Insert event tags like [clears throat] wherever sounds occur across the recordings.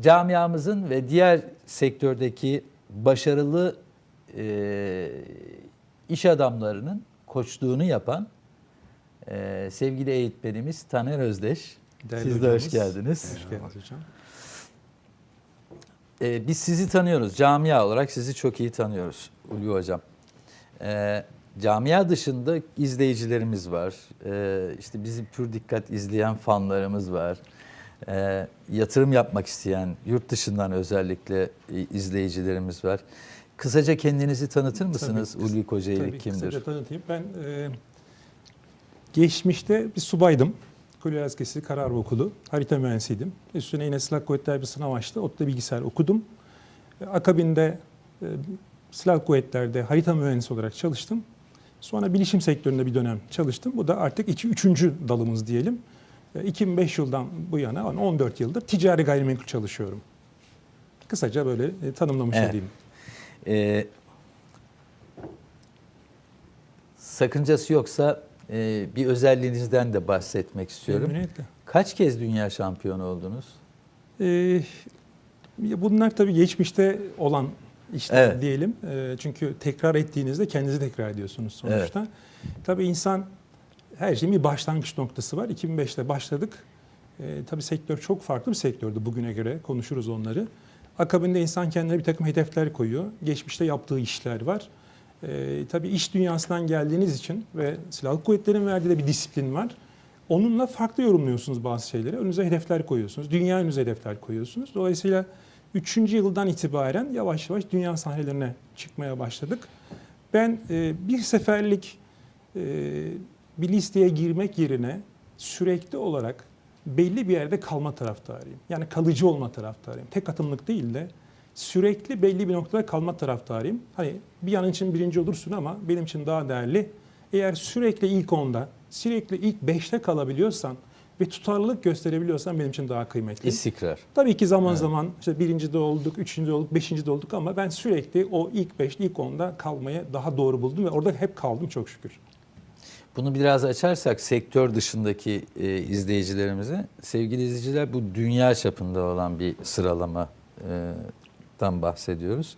camiamızın ve diğer sektördeki başarılı e, iş adamlarının koçluğunu yapan e, sevgili eğitmenimiz Taner Özdeş. Değerli Siz de hoş geldiniz. Hoş geldiniz hocam. E, biz sizi tanıyoruz. Camia olarak sizi çok iyi tanıyoruz Ulvi Hocam. E, camia dışında izleyicilerimiz var. E, işte bizi pür dikkat izleyen fanlarımız var. E, yatırım yapmak isteyen, yurt dışından özellikle izleyicilerimiz var. Kısaca kendinizi tanıtır mısınız? Tabii, Ulvi Kocaeli Tabii kimdir? kısaca tanıtayım. Ben e, geçmişte bir subaydım. Kulübe Askesi Karar Okulu. Harita mühendisiydim. Üstüne yine Silah Kuvvetleri bir sınav açtı. ODTÜ'de bilgisayar okudum. E, akabinde e, Silah Kuvvetleri'de harita mühendisi olarak çalıştım. Sonra bilişim sektöründe bir dönem çalıştım. Bu da artık iki, üçüncü dalımız diyelim. E, 2005 yıldan bu yana yani 14 yıldır ticari gayrimenkul çalışıyorum. Kısaca böyle e, tanımlamış Evet. olayım. E, sakıncası yoksa e, bir özelliğinizden de bahsetmek istiyorum. Memnuniyetle. Kaç kez dünya şampiyonu oldunuz? Ee, bunlar tabii geçmişte olan işler Evet. diyelim. Ee, çünkü tekrar ettiğinizde kendinizi tekrar ediyorsunuz sonuçta. Tabii insan her şeyin bir başlangıç noktası var. 2005'te başladık. Ee, tabii sektör çok farklı bir sektördü bugüne göre. Konuşuruz onları. Akabinde insan kendine bir takım hedefler koyuyor. Geçmişte yaptığı işler var. Ee, tabii iş dünyasından geldiğiniz için ve silahlı kuvvetlerin verdiği de bir disiplin var. Onunla farklı yorumluyorsunuz bazı şeyleri. Önünüze hedefler koyuyorsunuz. Dünya önünüze hedefler koyuyorsunuz. Dolayısıyla 3. yıldan itibaren yavaş yavaş dünya sahnelerine çıkmaya başladık. Ben e, bir seferlik e, bir listeye girmek yerine sürekli olarak belli bir yerde kalma taraftarıyım. Yani kalıcı olma taraftarıyım. Tek atımlık değil de sürekli belli bir noktada kalma taraftarıyım. Hani bir an için birinci olursun ama benim için daha değerli. Eğer sürekli ilk onda, sürekli ilk beşte kalabiliyorsan ve tutarlılık gösterebiliyorsan benim için daha kıymetli. İstikrar. Tabii ki zaman Evet. zaman işte birinci de olduk, üçüncü de olduk, beşinci de olduk ama ben sürekli o ilk beş, ilk onda kalmayı daha doğru buldum ve orada hep kaldım çok şükür. Bunu biraz açarsak sektör dışındaki e, izleyicilerimize, sevgili izleyiciler bu dünya çapında olan bir sıralamadan bahsediyoruz.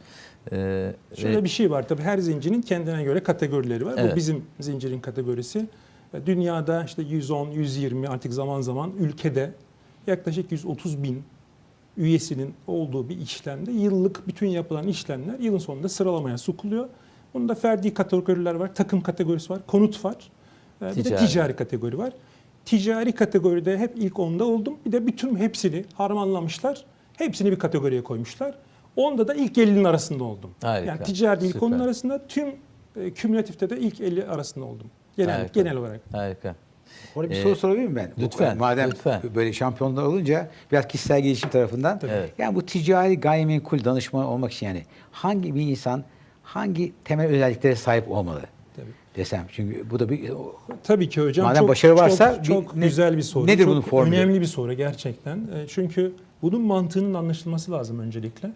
E, Şöyle ve- bir şey var tabii her zincirin kendine göre kategorileri var. Evet. Bu bizim zincirin kategorisi. E, Dünyada işte 110, 120 artık zaman zaman ülkede yaklaşık 130 bin üyesinin olduğu bir işlemde yıllık bütün yapılan işlemler yılın sonunda sıralamaya sokuluyor. Bunda ferdi kategoriler var, takım kategorisi var, konut var. E, Bir de Ticari. kategori var. Ticari kategoride hep ilk onda oldum. Bir de bütün hepsini harmanlamışlar. Hepsini bir kategoriye koymuşlar. Onda da ilk 50'nin arasında oldum. Harika, Yani ticari ilk onun arasında tüm e, kümülatifte de ilk 50 arasında oldum. Genel, Harika. genel olarak. harika. Orada bir Ee, soru sorabilir miyim ben? lütfen, Madem lütfen. böyle şampiyonlar olunca biraz kişisel gelişim tarafından. Evet. Yani bu ticari gayrimenkul danışmanı olmak için yani hangi bir insan hangi temel özelliklere sahip olmalı Tabii. desem. Çünkü bu da bir Tabii ki hocam. Madem çok, başarı varsa çok, bir- çok ne- güzel bir soru. nedir çok bunun formülü? Önemli bir soru gerçekten. E, Çünkü bunun mantığının anlaşılması lazım öncelikle.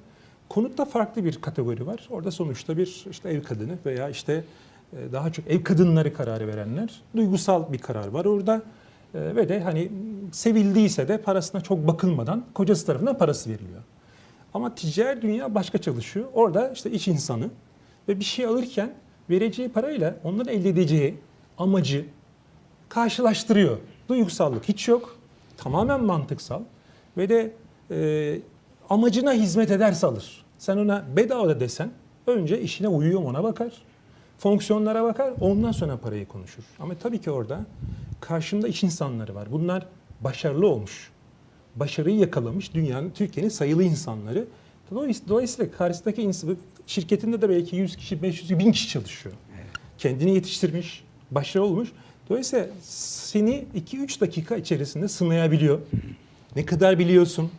Konutta farklı bir kategori var. Orada sonuçta bir işte ev kadını veya işte e, daha çok ev kadınları kararı verenler. Duygusal bir karar var orada. E, Ve de hani sevildiyse de parasına çok bakılmadan kocası tarafından parası veriliyor. Ama ticari dünya başka çalışıyor. Orada işte iş insanı ve bir şey alırken vereceği parayla onların elde edeceği amacı karşılaştırıyor. Duygusallık hiç yok. Tamamen mantıksal ve de e, amacına hizmet ederse alır. Sen ona bedava da desen önce işine uyuyor ona bakar. Fonksiyonlara bakar ondan sonra parayı konuşur. Ama tabii ki orada karşında iş insanları var. Bunlar başarılı olmuş. Başarıyı yakalamış dünyanın, Türkiye'nin sayılı insanları. Dolayıs- Dolayısıyla karşısındaki insan, şirketinde de belki 100 kişi, 500 kişi, 1000 kişi çalışıyor. Kendini yetiştirmiş, başarılı olmuş. Dolayısıyla seni 2-3 dakika içerisinde sınayabiliyor. Ne kadar biliyorsun?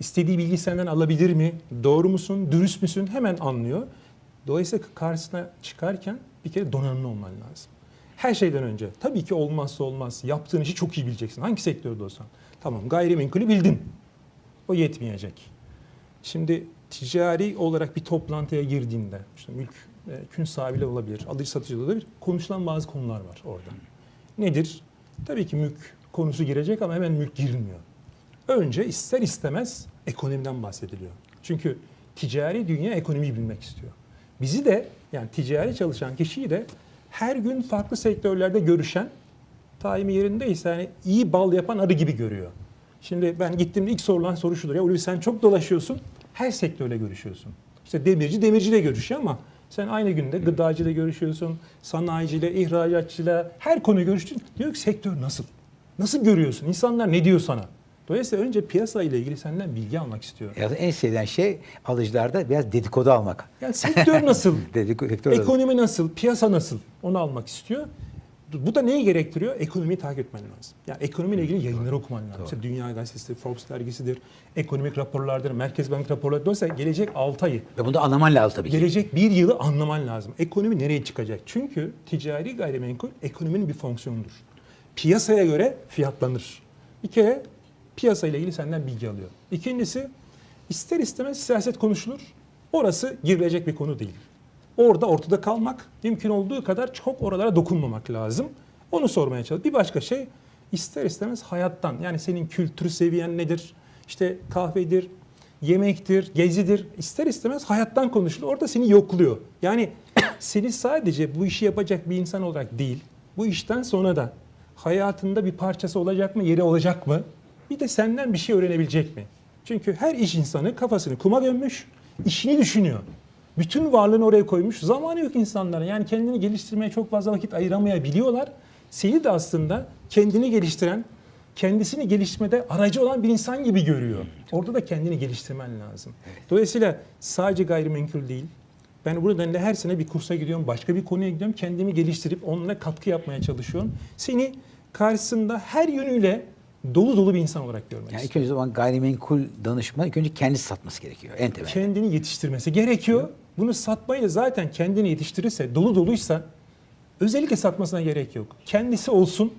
İstediği bilgi senden alabilir mi? Doğru musun? Dürüst müsün? Hemen anlıyor. Dolayısıyla karşısına çıkarken bir kere donanımlı olman lazım. Her şeyden önce. Tabii ki olmazsa olmaz. Yaptığın işi çok iyi bileceksin. Hangi sektörde olsan. Tamam gayrimenkulü bildin. O yetmeyecek. Şimdi ticari olarak bir toplantıya girdiğinde, işte mülk, e, kün sahibiyle olabilir, alıcı satıcı olabilir, konuşulan bazı konular var orada. Nedir? Tabii ki mülk konusu girecek ama hemen mülk girilmiyor. önce ister istemez ekonomiden bahsediliyor. Çünkü ticari dünya ekonomiyi bilmek istiyor. Bizi de yani ticari çalışan kişiyi de her gün farklı sektörlerde görüşen daimi yerindeyse yani iyi bal yapan arı gibi görüyor. Şimdi ben gittiğimde ilk sorulan soru şudur. Ya Ulvi sen çok dolaşıyorsun. Her sektörle görüşüyorsun. İşte demirci demirciyle görüşüyor ama sen aynı günde gıdacıyla görüşüyorsun, sanayiciyle, ihracatçıyla her konuyu görüştün. Diyor ki sektör nasıl? Nasıl görüyorsun? İnsanlar ne diyor sana? Dolayısıyla önce piyasa ile ilgili senden bilgi almak istiyor. Ya en sevilen şey alıcılarda biraz dedikodu almak. Yani sektör [laughs] nasıl? Dedikodu, sektör Ekonomi nasıl? Piyasa nasıl? Onu almak istiyor. Bu da neyi gerektiriyor? Ekonomiyi takip etmen lazım. Yani ekonomiyle ilgili yayınları okuman lazım. İşte Dünya Gazetesi, Forbes dergisidir, ekonomik raporlardır, Merkez Bank raporları. Dolayısıyla gelecek 6 ayı, Ve bunu da anlaman lazım tabii ki. gelecek bir yılı anlaman lazım. Ekonomi nereye çıkacak? Çünkü ticari gayrimenkul ekonominin bir fonksiyonudur. Piyasaya göre fiyatlanır. Bir kere piyasa ile ilgili senden bilgi alıyor. İkincisi ister istemez siyaset konuşulur. Orası girilecek bir konu değil. Orada ortada kalmak, mümkün olduğu kadar çok oralara dokunmamak lazım. Onu sormaya çalış. Bir başka şey ister istemez hayattan. Yani senin kültür seviyen nedir? İşte kahvedir, yemektir, gezidir. İster istemez hayattan konuşulur. Orada seni yokluyor. Yani [coughs] seni sadece bu işi yapacak bir insan olarak değil, bu işten sonra da hayatında bir parçası olacak mı, yeri olacak mı? Bir de senden bir şey öğrenebilecek mi? Çünkü her iş insanı kafasını kuma gömmüş, işini düşünüyor. Bütün varlığını oraya koymuş. Zamanı yok insanların. Yani kendini geliştirmeye çok fazla vakit ayıramayabiliyorlar. Seni de aslında kendini geliştiren, kendisini geliştirmede aracı olan bir insan gibi görüyor. Orada da kendini geliştirmen lazım. Dolayısıyla sadece gayrimenkul değil. Ben bu nedenle her sene bir kursa gidiyorum, başka bir konuya gidiyorum. Kendimi geliştirip onunla katkı yapmaya çalışıyorum. Seni karşısında her yönüyle dolu dolu bir insan olarak görmek Yani ilk istiyorum. önce zaman gayrimenkul danışmanı ilk önce kendisi satması gerekiyor en temel. kendini yetiştirmesi gerekiyor. Bunu satmayı da zaten kendini yetiştirirse, dolu doluysa özellikle satmasına gerek yok. Kendisi olsun,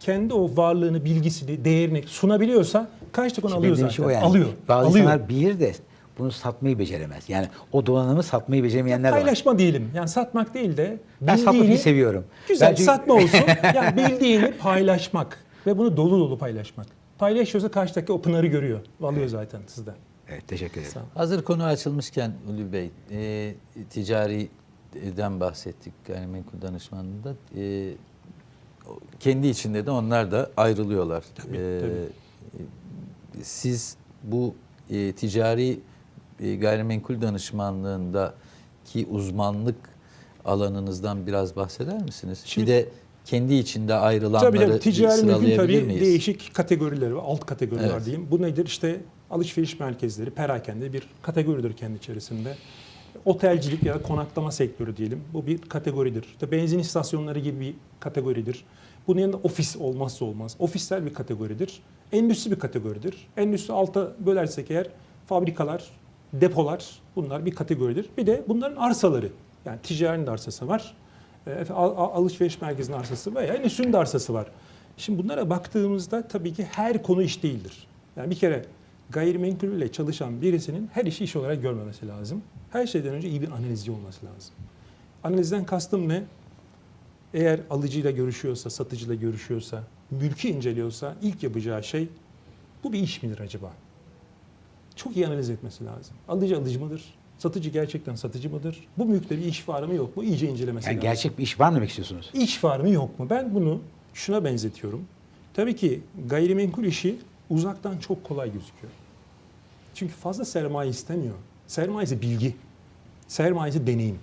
kendi o varlığını, bilgisini, değerini sunabiliyorsa karşılık onu alıyor dediğim zaten. şey o yani. Alıyor. Bazı alıyor. insanlar bilir de bunu satmayı beceremez. Yani o donanımı satmayı beceremeyenler var. Paylaşma diyelim. Yani satmak değil de Ben satmayı seviyorum. Güzel Ben çünkü- satma olsun. [laughs] yani bildiğini paylaşmak ve bunu dolu dolu paylaşmak. Paylaşıyorsa karşıdaki o pınarı görüyor. Alıyor zaten sizden. Evet teşekkür ederim. Hazır konu açılmışken Ulvi Bey, e, ticariden bahsettik gayrimenkul danışmanlığında. E, kendi içinde de onlar da ayrılıyorlar. Tabii, E, tabii. Siz bu e, ticari e, gayrimenkul danışmanlığında ki uzmanlık alanınızdan biraz bahseder misiniz? Şimdi- bir de kendi içinde ayrılanları Tabii tabii ticari mülkün tabii miyiz? değişik kategorileri var, alt kategoriler Evet. diyeyim. Bu nedir? İşte alışveriş merkezleri, perakende bir kategoridir kendi içerisinde. Otelcilik ya da konaklama sektörü diyelim. Bu bir kategoridir. İşte benzin istasyonları gibi bir kategoridir. Bunun yanında ofis olmazsa olmaz. Ofisler bir kategoridir. Endüstri bir kategoridir. Endüstri alta bölersek eğer fabrikalar, depolar bunlar bir kategoridir. Bir de bunların arsaları. Yani ticaretin de arsası var. E, al- al- alışveriş merkezinin arsası veya endüstrinin de arsası var. Şimdi bunlara baktığımızda tabii ki her konu iş değildir. Yani bir kere gayrimenkul ile çalışan birisinin her işi iş olarak görmemesi lazım. Her şeyden önce iyi bir analizci olması lazım. Analizden kastım ne? Eğer alıcıyla görüşüyorsa, satıcıyla görüşüyorsa, mülkü inceliyorsa ilk yapacağı şey bu bir iş midir acaba? Çok iyi analiz etmesi lazım. Alıcı alıcı mıdır? Satıcı gerçekten satıcı mıdır? Bu mülkte bir iş var mı yok mu? İyice incelemesi Yani lazım. gerçek bir iş var mı demek istiyorsunuz? İş var mı yok mu? Ben bunu şuna benzetiyorum. Tabii ki gayrimenkul işi uzaktan çok kolay gözüküyor. Çünkü fazla sermaye istemiyor. Sermayesi bilgi. Sermayesi deneyim.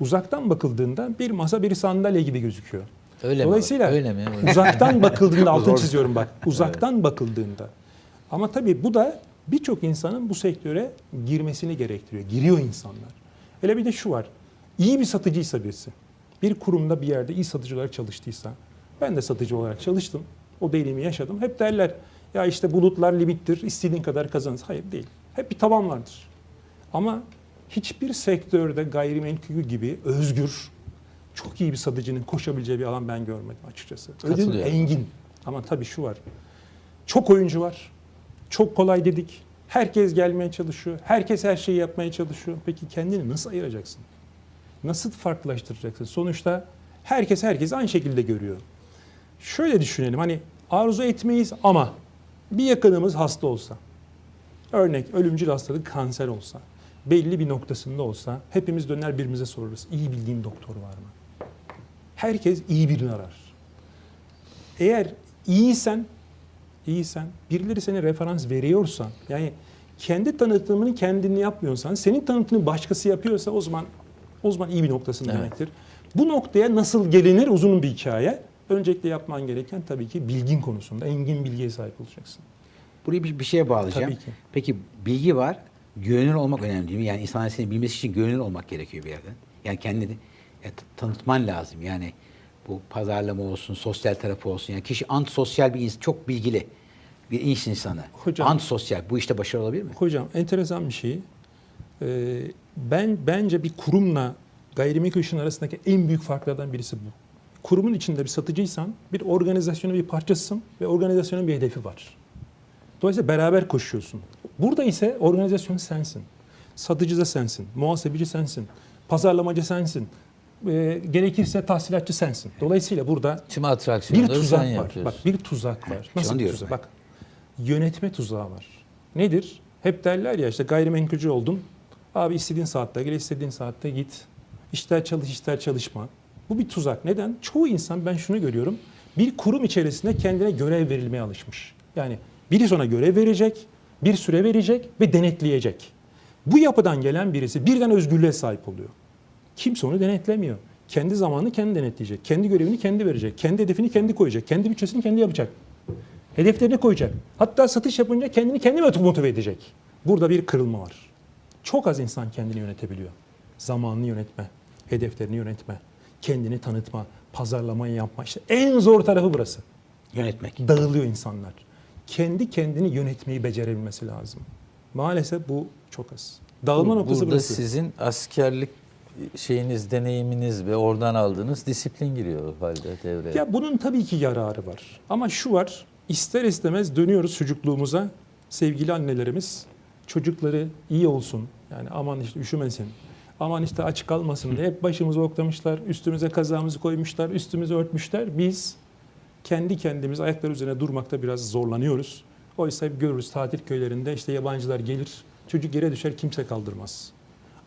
Uzaktan bakıldığında bir masa bir sandalye gibi gözüküyor. Öyle mi? Dolayısıyla Öyle mi? uzaktan bakıldığında [laughs] altını Zor. çiziyorum bak. Uzaktan bakıldığında. Ama tabii bu da birçok insanın bu sektöre girmesini gerektiriyor. Giriyor insanlar. Hele bir de şu var. İyi bir satıcıysa birisi, bir kurumda bir yerde iyi satıcı olarak çalıştıysa, ben de satıcı olarak çalıştım, o deneyimi yaşadım. Hep derler ya işte bulutlar limittir, istediğin kadar kazanırsın. Hayır değil. Hep bir tavan vardır. Ama hiçbir sektörde gayrimenkul gibi özgür, çok iyi bir satıcının koşabileceği bir alan ben görmedim açıkçası. Ödül engin. Ama tabii şu var. Çok oyuncu var. Çok kolay dedik. Herkes gelmeye çalışıyor. Herkes her şeyi yapmaya çalışıyor. Peki kendini nasıl ayıracaksın? Nasıl farklılaştıracaksın? Sonuçta herkes herkes aynı şekilde görüyor. Şöyle düşünelim hani arzu etmeyiz ama Bir yakınımız hasta olsa, örnek ölümcül hastalık kanser olsa, belli bir noktasında olsa hepimiz döner birbirimize sorarız. İyi bildiğin doktor var mı? Herkes iyi birini arar. Eğer iyiysen, iyiysen, birileri seni referans veriyorsa, yani kendi tanıtımını kendini yapmıyorsan, senin tanıtımını başkası yapıyorsa o zaman o zaman iyi bir noktasın Evet. demektir. Bu noktaya nasıl gelinir uzun bir hikaye. Öncelikle yapman gereken tabii ki bilgin konusunda engin bilgiye sahip olacaksın. Burayı bir, bir şeye bağlayacağım. Tabii ki. Peki bilgi var. Güvenilir olmak önemli değil mi? Yani insanlar seni bilmesi için güvenilir olmak gerekiyor bir yerden. Yani kendini e, tanıtman lazım. Yani bu pazarlama olsun, sosyal tarafı olsun. Yani kişi antisosyal bir insan, çok bilgili bir iş insanı. Hocam- antisosyal. Bu işte başarılı olabilir mi? Hocam enteresan bir şey. Ee, ben bence bir kurumla gayrimenkul işin arasındaki en büyük farklardan birisi bu. Kurumun içinde bir satıcıysan bir organizasyonun bir parçasısın ve organizasyonun bir hedefi var. Dolayısıyla beraber koşuyorsun. Burada ise organizasyon sensin. Satıcı da sensin, muhasebeci sensin, pazarlamacı sensin, ee, gerekirse tahsilatçı sensin. Dolayısıyla burada Tüm bir tuzak var. Bak bir tuzak var. Nasıl bir tuzak? ben. Bak yönetme tuzağı var. Nedir? Hep derler ya işte gayrimenkulcü oldun. Abi istediğin saatte gel, istediğin saatte git. İster çalış, ister çalışma. Bu bir tuzak. Neden? Çoğu insan ben şunu görüyorum. Bir kurum içerisinde kendine görev verilmeye alışmış. Yani biri ona görev verecek, bir süre verecek ve denetleyecek. Bu yapıdan gelen birisi birden özgürlüğe sahip oluyor. Kimse onu denetlemiyor. Kendi zamanını kendi denetleyecek. Kendi görevini kendi verecek. Kendi hedefini kendi koyacak. Kendi bütçesini kendi yapacak. Hedeflerini koyacak. Hatta satış yapınca kendini kendi motive edecek. Burada bir kırılma var. Çok az insan kendini yönetebiliyor. Zamanını yönetme, hedeflerini yönetme, kendini tanıtma, pazarlamayı yapma. İşte en zor tarafı burası. Yönetmek. Dağılıyor insanlar. Kendi kendini yönetmeyi becerebilmesi lazım. Maalesef bu çok az. Dağılma noktası Burada burası. sizin askerlik şeyiniz, deneyiminiz ve oradan aldığınız disiplin giriyor halde devreye. Ya bunun tabii ki yararı var. Ama şu var, ister istemez dönüyoruz çocukluğumuza. Sevgili annelerimiz çocukları iyi olsun. Yani aman işte üşümesin. Aman işte aç kalmasın diye hep başımızı oklamışlar. Üstümüze kazağımızı koymuşlar, üstümüzü örtmüşler. Biz kendi kendimiz ayaklar üzerine durmakta biraz zorlanıyoruz. Oysa hep görürüz tatil köylerinde işte yabancılar gelir, çocuk yere düşer kimse kaldırmaz.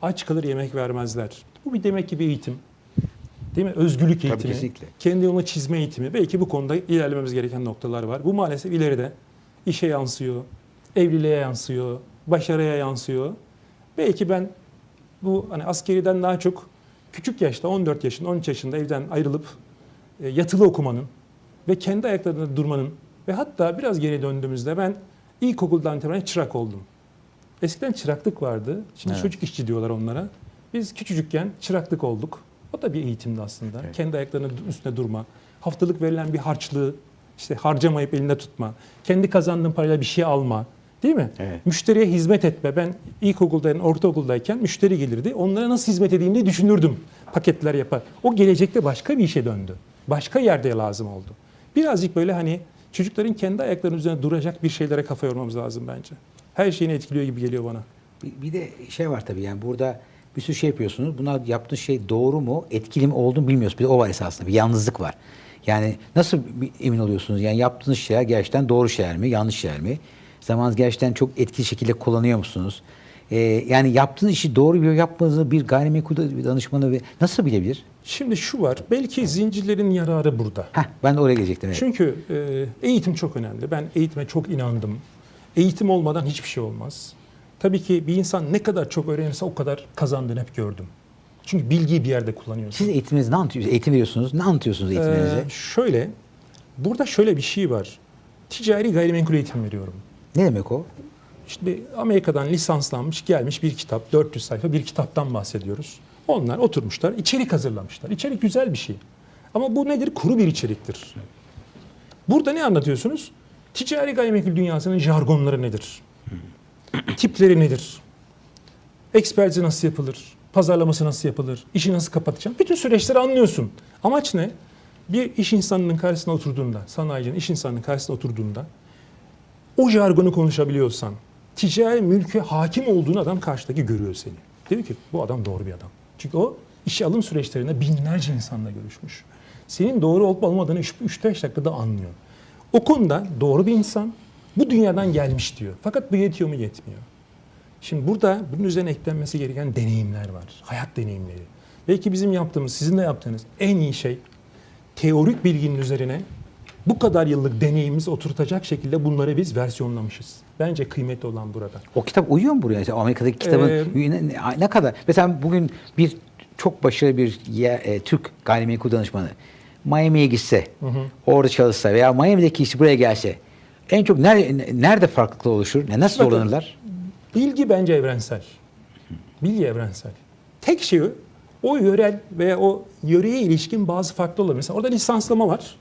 Aç kalır yemek vermezler. Bu bir demek ki bir eğitim. Değil mi? Özgürlük Tabii, eğitimi. kesinlikle. Kendi yolunu çizme eğitimi. Belki bu konuda ilerlememiz gereken noktalar var. Bu maalesef ileride işe yansıyor, evliliğe yansıyor, başarıya yansıyor. Belki ben bu hani askeriden daha çok küçük yaşta 14 yaşında 13 yaşında evden ayrılıp e, yatılı okumanın ve kendi ayaklarında durmanın ve hatta biraz geri döndüğümüzde ben ilkokuldan itibaren çırak oldum. Eskiden çıraklık vardı. Şimdi Evet. çocuk işçi diyorlar onlara. Biz küçücükken çıraklık olduk. O da bir eğitimdi aslında. Evet. Kendi ayaklarının üstüne durma. Haftalık verilen bir harçlığı işte harcamayıp elinde tutma. Kendi kazandığın parayla bir şey alma. Değil mi? Evet. Müşteriye hizmet etme. Ben ilkokuldayken, ortaokuldayken müşteri gelirdi. Onlara nasıl hizmet edeyim diye düşünürdüm. Paketler yapar. O gelecekte başka bir işe döndü. Başka yerde lazım oldu. Birazcık böyle hani çocukların kendi ayaklarının üzerine duracak bir şeylere kafa yormamız lazım bence. Her şeyini etkiliyor gibi geliyor bana. Bir, bir de şey var tabii yani burada bir sürü şey yapıyorsunuz. Buna yaptığınız şey doğru mu, etkili mi olduğunu bilmiyorsunuz. Bir de o var esasında. Bir yalnızlık var. Yani nasıl emin oluyorsunuz? Yani yaptığınız şeyler gerçekten doğru şeyler mi, yanlış şeyler mi? Zamanınız gerçekten çok etkili şekilde kullanıyor musunuz? Ee, yani yaptığınız işi doğru bir yapmadığınızı bir gayrimenkul danışmanı nasıl bilebilir? Şimdi şu var. Belki zincirlerin yararı burada. Heh, ben de oraya gelecektim. Evet. Çünkü e, eğitim çok önemli. Ben eğitime çok inandım. Eğitim olmadan hiçbir şey olmaz. Tabii ki bir insan ne kadar çok öğrenirse o kadar kazandığını hep gördüm. Çünkü bilgiyi bir yerde kullanıyorsun. Siz eğitiminizi ne anlatıyorsunuz? Eğitim veriyorsunuz. Ne anlatıyorsunuz eğitimlerinize? Ee, şöyle, burada şöyle bir şey var. Ticari gayrimenkul eğitim veriyorum. Ne demek o? İşte Amerika'dan lisanslanmış gelmiş bir kitap, 400 sayfa bir kitaptan bahsediyoruz. Onlar oturmuşlar, içerik hazırlamışlar. İçerik güzel bir şey. Ama bu nedir? Kuru bir içeriktir. Burada ne anlatıyorsunuz? Ticari gayrimenkul dünyasının jargonları nedir? Tipleri nedir? Ekspertizi nasıl yapılır? Pazarlaması nasıl yapılır? İşi nasıl kapatacağım? Bütün süreçleri anlıyorsun. Amaç ne? Bir iş insanının karşısına oturduğunda, sanayicinin iş insanının karşısına oturduğunda o jargonu konuşabiliyorsan, ticari mülke hakim olduğun adam karşıdaki görüyor seni. Diyor ki bu adam doğru bir adam. Çünkü o işe alım süreçlerinde binlerce insanla görüşmüş. Senin doğru olup olmadığını 3-5 dakikada anlıyor. O konuda doğru bir insan, Bu dünyadan gelmiş diyor. Fakat bu yetiyor mu yetmiyor. Şimdi burada bunun üzerine eklenmesi gereken deneyimler var. Hayat deneyimleri. Belki bizim yaptığımız, sizin de yaptığınız en iyi şey teorik bilginin üzerine bu kadar yıllık deneyimimizi oturtacak şekilde bunları biz versiyonlamışız. Bence kıymetli olan burada. O kitap uyuyor mu buraya? Mesela Amerika'daki kitabın Ee, ne, kadar? Mesela bugün bir çok başarılı bir ye- e, Türk gayrimenkul danışmanı Miami'ye gitse, orada çalışsa veya Miami'deki kişi buraya gelse en çok nerede, nerede farklılıklar oluşur? Ne, nasıl Bakın, zorlanırlar? Bilgi bence evrensel. Bilgi evrensel. Tek şey o, yörel veya o yöreye ilişkin bazı farklı olur. Mesela orada lisanslama var.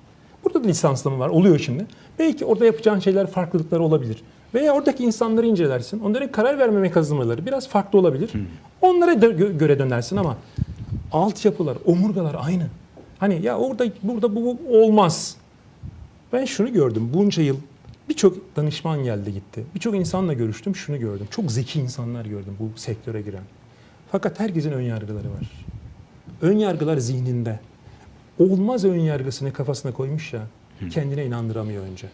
Burada da lisanslama var. Oluyor şimdi. Belki orada yapacağın şeyler farklılıkları olabilir. Veya oradaki insanları incelersin. Onların karar verme mekanizmaları biraz farklı olabilir. Onlara da gö- göre dönersin ama altyapılar, omurgalar aynı. Hani ya orada burada bu bu olmaz. Ben şunu gördüm bunca yıl birçok danışman geldi gitti. Birçok insanla görüştüm şunu gördüm. Çok zeki insanlar gördüm bu sektöre giren. Fakat herkesin ön yargıları var. Ön yargılar zihninde. Olmaz ön yargısını kafasına koymuş ya kendine inandıramıyor önce.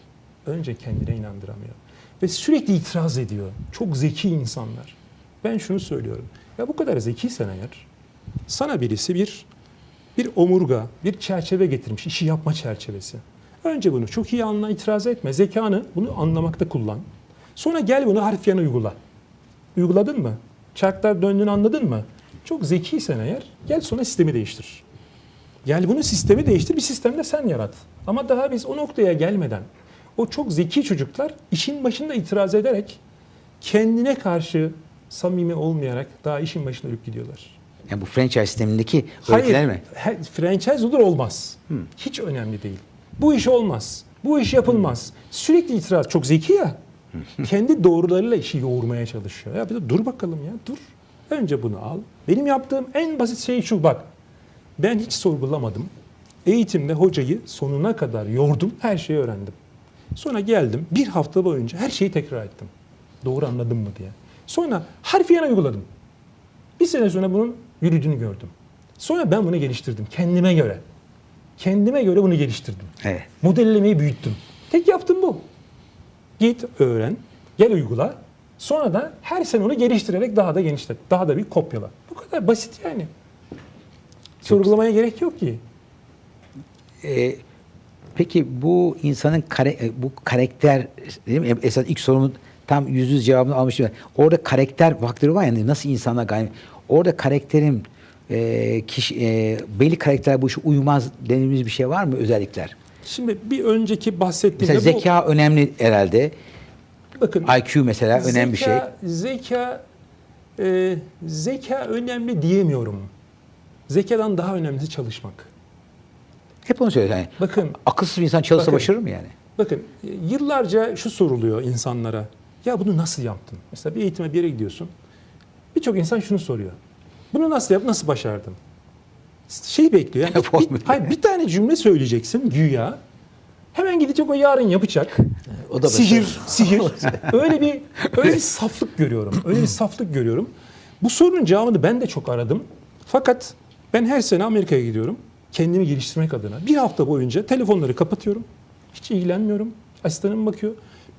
Önce kendine inandıramıyor. Ve sürekli itiraz ediyor. Çok zeki insanlar. Ben şunu söylüyorum. Ya bu kadar zekiysen eğer sana birisi bir bir omurga, bir çerçeve getirmiş, işi yapma çerçevesi. Önce bunu çok iyi anla, itiraz etme. Zekanı bunu anlamakta kullan. Sonra gel bunu harfiyen uygula. Uyguladın mı? Çarklar döndüğünü anladın mı? Çok zekiysen eğer gel sonra sistemi değiştir. Gel bunu sistemi değiştir, bir sistemde sen yarat. Ama daha biz o noktaya gelmeden o çok zeki çocuklar işin başında itiraz ederek kendine karşı samimi olmayarak daha işin başında ölüp gidiyorlar. Yani bu franchise sistemindeki öğretiler mi? he- franchise olur olmaz. Hiç önemli değil. Bu iş olmaz. Bu iş yapılmaz. Sürekli itiraz. Çok zeki ya. Kendi doğrularıyla işi yoğurmaya çalışıyor. Ya bir de dur bakalım ya dur. Önce bunu al. Benim yaptığım en basit şey şu bak. Ben hiç sorgulamadım. Eğitimde hocayı sonuna kadar yordum. Her şeyi öğrendim. Sonra geldim bir hafta boyunca her şeyi tekrar ettim. Doğru anladım mı diye. Sonra harfiyen uyguladım. Bir sene sonra bunun yürüdüğünü gördüm. Sonra ben bunu geliştirdim kendime göre. Kendime göre bunu geliştirdim. Evet. Modellemeyi büyüttüm. Tek yaptım bu. Git öğren, gel uygula. Sonra da her sene onu geliştirerek daha da genişlet. Daha da bir kopyala. Bu kadar basit yani. Sorgulamaya gerek yok ki. Ee, peki bu insanın kare, e, bu karakter değil mi? Esas ilk sorumun tam yüz yüz cevabını almışım. Orada karakter faktörü var yani nasıl insanlar gayri orada karakterin e, kişi e, belli karakter bu işe uymaz dediğimiz bir şey var mı özellikler? Şimdi bir önceki bahsettiğimde Mesela bu- zeka önemli herhalde. bakın IQ mesela önemli bir şey. Zeka- Zeka e, zeka önemli diyemiyorum. Zekadan daha önemlisi çalışmak. Hep onu söylüyor yani. Bakın Akılsız bir insan çalışsa Bakın. başarır mı yani? Bakın yıllarca şu soruluyor insanlara. Ya bunu nasıl yaptın? Mesela bir eğitime bir yere gidiyorsun. Birçok insan şunu soruyor. Bunu nasıl yap, nasıl başardın? Şey bekliyor. Yani [laughs] bir, hayır, bir tane cümle söyleyeceksin güya. Hemen gidecek o yarın yapacak. [laughs] O da sihir, başarılı. sihir. [laughs] öyle bir öyle bir saflık görüyorum. Öyle bir saflık görüyorum. Bu sorunun cevabını ben de çok aradım. Fakat ben her sene Amerika'ya gidiyorum. Kendimi geliştirmek adına. Bir hafta boyunca telefonları kapatıyorum. Hiç ilgilenmiyorum. Asistanım bakıyor.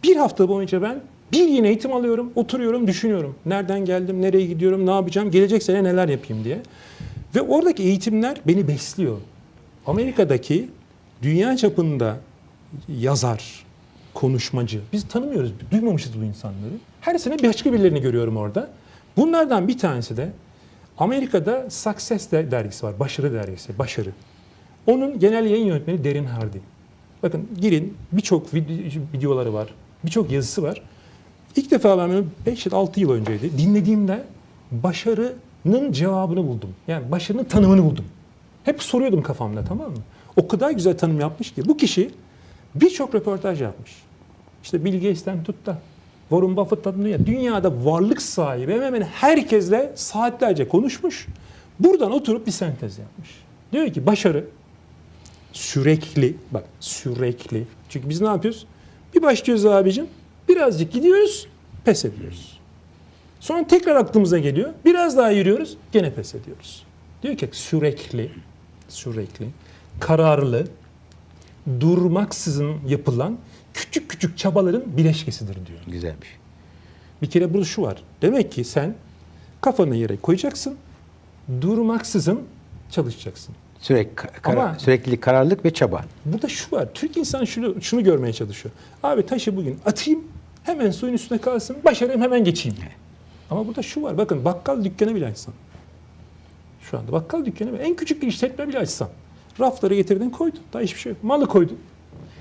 Bir hafta boyunca ben bir yine eğitim alıyorum. Oturuyorum, düşünüyorum. Nereden geldim, nereye gidiyorum, ne yapacağım, gelecek sene neler yapayım diye. Ve oradaki eğitimler beni besliyor. Amerika'daki dünya çapında yazar, konuşmacı. Biz tanımıyoruz, duymamışız bu insanları. Her sene başka birilerini görüyorum orada. Bunlardan bir tanesi de Amerika'da Success der- dergisi var, başarı dergisi, başarı. Onun genel yayın yönetmeni Derin Hardy. Bakın girin birçok vid- videoları var, birçok yazısı var. İlk defa ben bunu 5 ya da 6 yıl önceydi. Dinlediğimde başarının cevabını buldum. Yani başarının tanımını buldum. Hep soruyordum kafamda tamam mı? O kadar güzel tanım yapmış ki bu kişi birçok röportaj yapmış. İşte Bill Gates'ten tut da Warren Buffett'tan ya dünyada varlık sahibi hemen hemen herkesle saatlerce konuşmuş. Buradan oturup bir sentez yapmış. Diyor ki başarı sürekli bak sürekli. Çünkü biz ne yapıyoruz? Bir başlıyoruz abicim. Birazcık gidiyoruz, pes ediyoruz. Sonra tekrar aklımıza geliyor. Biraz daha yürüyoruz, gene pes ediyoruz. Diyor ki sürekli, sürekli, kararlı, durmaksızın yapılan küçük küçük çabaların bileşkesidir diyor. Güzelmiş. Bir kere burada şu var. Demek ki sen kafanı yere koyacaksın, durmaksızın çalışacaksın. Sürekli, kara- Ama- süreklilik, kararlılık ve çaba. Burada şu var. Türk insan şunu, şunu görmeye çalışıyor. Abi taşı bugün atayım, hemen suyun üstüne kalsın, başarayım hemen geçeyim. Ama burada şu var. Bakın bakkal dükkanı bile açsan. Şu anda bakkal dükkanı bile, en küçük bir işletme bile açsan. Rafları getirdin koydun. Daha hiçbir şey yok. Malı koydun.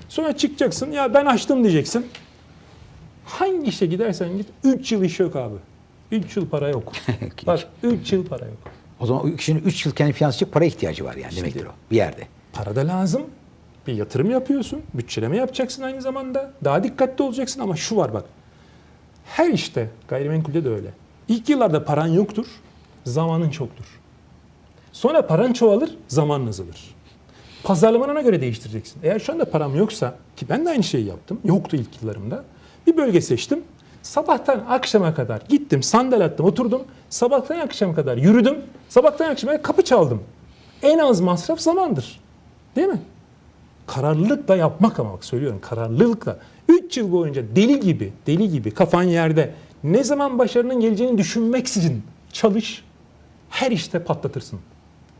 Sonra çıkacaksın. Ya ben açtım diyeceksin. Hangi işe gidersen git 3 yıl iş yok abi. 3 yıl para yok. [laughs] Bak 3 yıl para yok. O zaman kişinin 3 yıl kendi finanslayacak para ihtiyacı var yani demektir o. Bir yerde. Para da lazım. Bir yatırım yapıyorsun. Bütçeleme yapacaksın aynı zamanda. Daha dikkatli olacaksın ama şu var bak. Her işte gayrimenkulde de öyle. İlk yıllarda paran yoktur. Zamanın çoktur. Sonra paran çoğalır, zamanın azalır. Pazarlamanı ona göre değiştireceksin. Eğer şu anda param yoksa ki ben de aynı şeyi yaptım. Yoktu ilk yıllarımda. Bir bölge seçtim. Sabahtan akşama kadar gittim, sandalye attım, oturdum. Sabahtan akşama kadar yürüdüm. Sabahtan akşama kadar kapı çaldım. En az masraf zamandır. Değil mi? Kararlılıkla yapmak ama bak söylüyorum kararlılıkla. 3 yıl boyunca deli gibi, deli gibi kafan yerde ne zaman başarının geleceğini düşünmeksizin çalış. Her işte patlatırsın.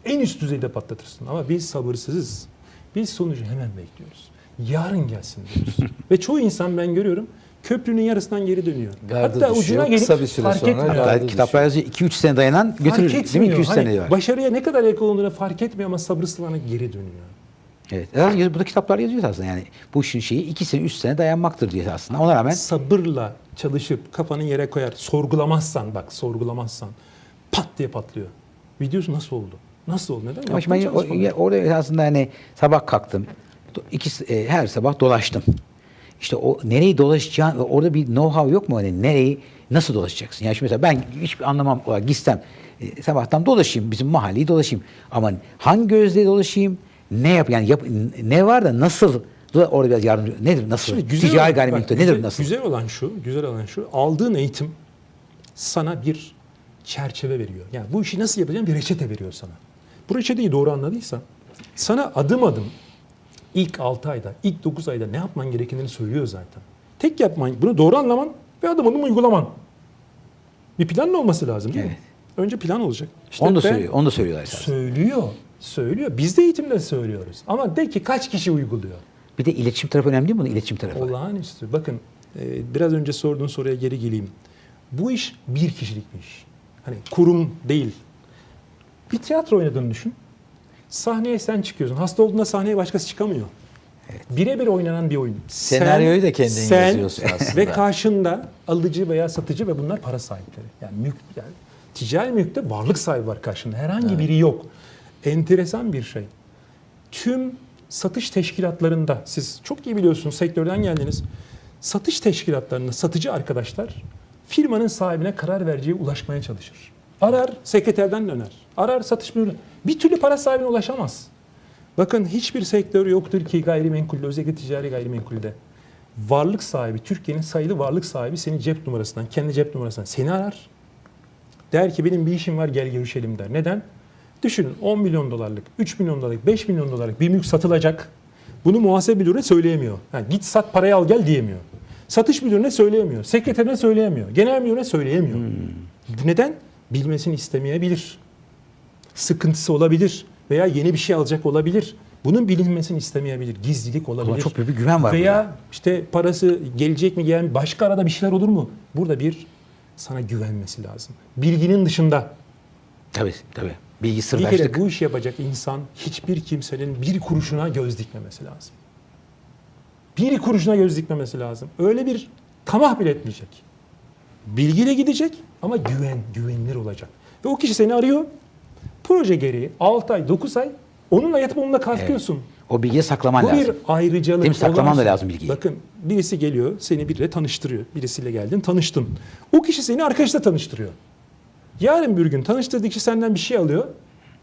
En üst düzeyde patlatırsın. Ama biz sabırsızız. Biz sonucu hemen bekliyoruz. Yarın gelsin diyoruz. [laughs] Ve çoğu insan ben görüyorum köprünün yarısından geri dönüyor. Gardı Hatta düşüyor, ucuna gelip kısa bir süre fark sonra etmiyor. gardı kitaplar yazıyor 2-3 sene dayanan götürür. Fark Değil mi? etmiyor. 200 Hani sene var. Başarıya ne kadar yakın olduğunu fark etmiyor ama sabırsızlanarak geri dönüyor. Evet. Zaten burada kitaplar yazıyor aslında yani. Bu işin şeyi 2 sene 3 sene dayanmaktır diye aslında. Ona rağmen sabırla çalışıp kafanı yere koyar, sorgulamazsan bak sorgulamazsan pat diye patlıyor. Videosu nasıl oldu? Nasıl oldu? Neden? Ama ben o- orada aslında hani sabah kalktım. İki, e, her sabah dolaştım. İşte o nereyi dolaşacağın orada bir know-how yok mu hani nereyi nasıl dolaşacaksın? Yani şimdi mesela ben hiçbir anlamam olarak gitsem e, sabahtan dolaşayım bizim mahalleyi dolaşayım. Ama hangi gözle dolaşayım? Ne yap yani yap, ne var da nasıl da orada biraz yardımcı nedir nasıl? Şimdi güzel Ticari olan- gayrimenkul nedir güzel, nasıl? Güzel olan şu, güzel olan şu. Aldığın eğitim sana bir çerçeve veriyor. Yani bu işi nasıl yapacağım bir reçete veriyor sana. Bu reçeteyi doğru anladıysan sana adım adım ilk 6 ayda, ilk 9 ayda ne yapman gerektiğini söylüyor zaten. Tek yapman, bunu doğru anlaman ve adım adım uygulaman. Bir planın olması lazım değil mi? Evet. Önce plan olacak. İşte onu da söylüyor. Onu da söylüyorlar esasında. Söylüyor. Söylüyor. Biz de eğitimde söylüyoruz. Ama de ki kaç kişi uyguluyor? Bir de iletişim tarafı önemli değil mi bunun iletişim tarafı? Olağanüstü. Bakın e, biraz önce sorduğun soruya geri geleyim. Bu iş bir kişilik bir iş. Hani kurum değil. Bir tiyatro oynadığını düşün. Sahneye sen çıkıyorsun. Hasta olduğunda sahneye başkası çıkamıyor. Birebir oynanan bir oyun. Senaryoyu da kendin yazıyorsun aslında. Ve karşında alıcı veya satıcı ve bunlar para sahipleri. Yani mülk, yani ticari mülkte varlık sahibi var karşında. Herhangi biri yok. Enteresan bir şey. Tüm satış teşkilatlarında siz çok iyi biliyorsunuz sektörden geldiniz. Satış teşkilatlarında satıcı arkadaşlar firmanın sahibine karar vereceği ulaşmaya çalışır. Arar, sekreterden döner. Arar, satış müdürü. Bir türlü para sahibine ulaşamaz. Bakın hiçbir sektör yoktur ki gayrimenkulde, özellikle ticari gayrimenkulde. Varlık sahibi, Türkiye'nin sayılı varlık sahibi senin cep numarasından, kendi cep numarasından seni arar. Der ki benim bir işim var gel görüşelim der. Neden? Düşünün 10 milyon dolarlık, 3 milyon dolarlık, 5 milyon dolarlık bir mülk satılacak. Bunu muhasebe müdürüne söyleyemiyor. Yani git sat parayı al gel diyemiyor. Satış müdürüne söyleyemiyor. Sekreterine söyleyemiyor. Genel müdürüne söyleyemiyor. Bu neden? Bilmesini istemeyebilir. Sıkıntısı olabilir. Veya yeni bir şey alacak olabilir. Bunun bilinmesini istemeyebilir. Gizlilik olabilir. çok büyük bir güven var Veya burada. işte parası gelecek mi gelen başka arada bir şeyler olur mu? Burada bir sana güvenmesi lazım. Bilginin dışında Tabii tabii. Bilgi bir sırdaşlık. kere bu işi yapacak insan hiçbir kimsenin bir kuruşuna göz dikmemesi lazım. Bir kuruşuna göz dikmemesi lazım. Öyle bir tamah bile etmeyecek. Bilgiyle gidecek ama güven, güvenilir olacak. Ve o kişi seni arıyor. Proje gereği 6 ay, 9 ay onunla yatıp onunla kalkıyorsun. O bilgiyi saklaman Bu lazım. bir ayrıcalık. Değil mi? Saklaman da lazım bilgiyi. Bakın birisi geliyor seni biriyle tanıştırıyor. Birisiyle geldin tanıştın. O kişi seni arkadaşla tanıştırıyor. Yarın bir gün tanıştırdığı kişi senden bir şey alıyor.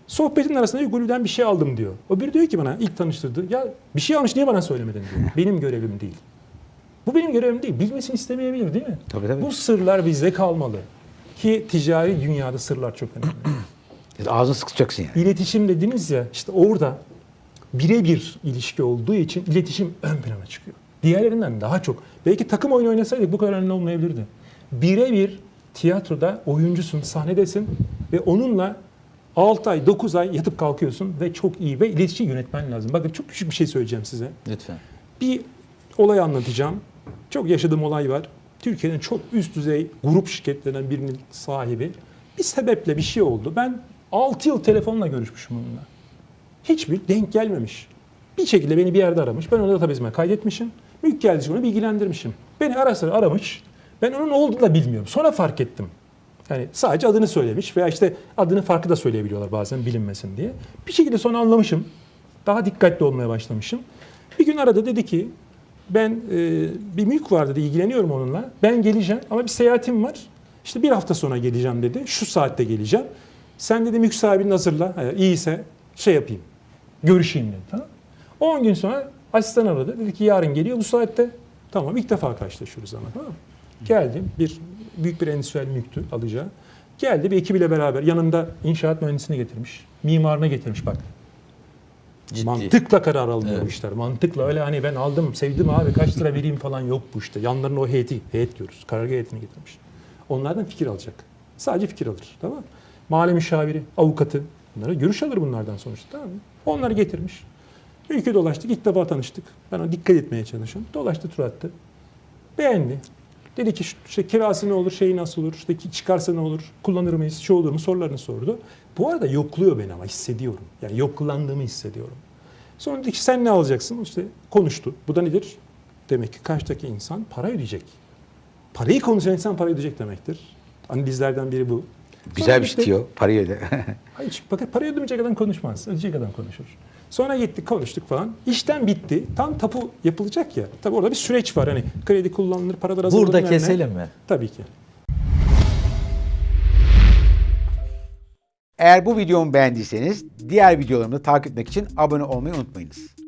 Sohbetin arasında Gülü'den bir şey aldım diyor. O biri diyor ki bana ilk tanıştırdı. Ya bir şey almış niye bana söylemedin diyor. Benim görevim değil. Bu benim görevim değil. Bilmesini istemeyebilir değil mi? Tabii, tabii. Bu sırlar bizde kalmalı. Ki ticari dünyada sırlar çok önemli. [clears throat] Ağzını sıkacaksın yani. İletişim dediniz ya işte orada birebir ilişki olduğu için iletişim [clears throat] ön plana çıkıyor. Diğerlerinden daha çok. Belki takım oyunu oynasaydık bu kadar önemli olmayabilirdi. Birebir tiyatroda oyuncusun, sahnedesin ve onunla 6 ay, 9 ay yatıp kalkıyorsun ve çok iyi ve iletişim yönetmen lazım. Bakın çok küçük bir şey söyleyeceğim size. Lütfen. Bir olay anlatacağım. Çok yaşadığım olay var. Türkiye'nin çok üst düzey grup şirketlerinden birinin sahibi. Bir sebeple bir şey oldu. Ben 6 yıl telefonla görüşmüşüm onunla. Hiçbir denk gelmemiş. Bir şekilde beni bir yerde aramış. Ben onu databazime kaydetmişim. Mülk onu bilgilendirmişim. Beni ara sıra aramış. Ben onun olduğunu da bilmiyorum. Sonra fark ettim. Yani sadece adını söylemiş veya işte adını farklı da söyleyebiliyorlar bazen bilinmesin diye. Bir şekilde sonra anlamışım. Daha dikkatli olmaya başlamışım. Bir gün aradı dedi ki ben e, bir mülk var dedi ilgileniyorum onunla. Ben geleceğim ama bir seyahatim var. İşte bir hafta sonra geleceğim dedi. Şu saatte geleceğim. Sen dedi mülk sahibini hazırla. Eğer iyiyse şey yapayım. Görüşeyim dedi. Tamam. 10 gün sonra asistan aradı. Dedi ki yarın geliyor bu saatte. Tamam ilk defa karşılaşıyoruz ama tamam mı? Geldim. Bir büyük bir endüstriyel mülktü alacağı. Geldi bir ekibiyle beraber yanında inşaat mühendisini getirmiş. Mimarını getirmiş bak. Ciddi. Mantıkla karar alınıyor bu Evet. işler. Mantıkla öyle hani ben aldım, sevdim abi kaç lira vereyim falan yok bu işte. Yanlarında o heyeti, heyet diyoruz. Karargah heyetini getirmiş. Onlardan fikir alacak. Sadece fikir alır. Tamam mı? Mali müşaviri, avukatı. Bunlara görüş alır bunlardan sonuçta. Tamam mı? Onları getirmiş. Ülke dolaştık. ilk defa tanıştık. Ben ona dikkat etmeye çalışıyorum. Dolaştı tur attı. Beğendi. Dedi ki işte kirası ne olur, şeyi nasıl olur, işte ki çıkarsa ne olur, kullanır mıyız, şu olur mu sorularını sordu. Bu arada yokluyor beni ama hissediyorum. Yani yoklandığımı hissediyorum. Sonra dedi ki sen ne alacaksın? İşte konuştu. Bu da nedir? Demek ki karşıdaki insan para ödeyecek. Parayı konuşan insan para ödeyecek demektir. Analizlerden biri bu. Güzel Sonra bir şey diyor. Parayı öde. Hayır fakat para ödemeyecek adam konuşmaz. Ödeyecek adam konuşur. Sonra gittik konuştuk falan. İşten bitti. Tam tapu yapılacak ya. Tabii orada bir süreç var. Hani kredi kullanılır, paralar hazırlanır. Burada keselim mi? Tabii ki. Eğer bu videomu beğendiyseniz diğer videolarımı takip etmek için abone olmayı unutmayınız.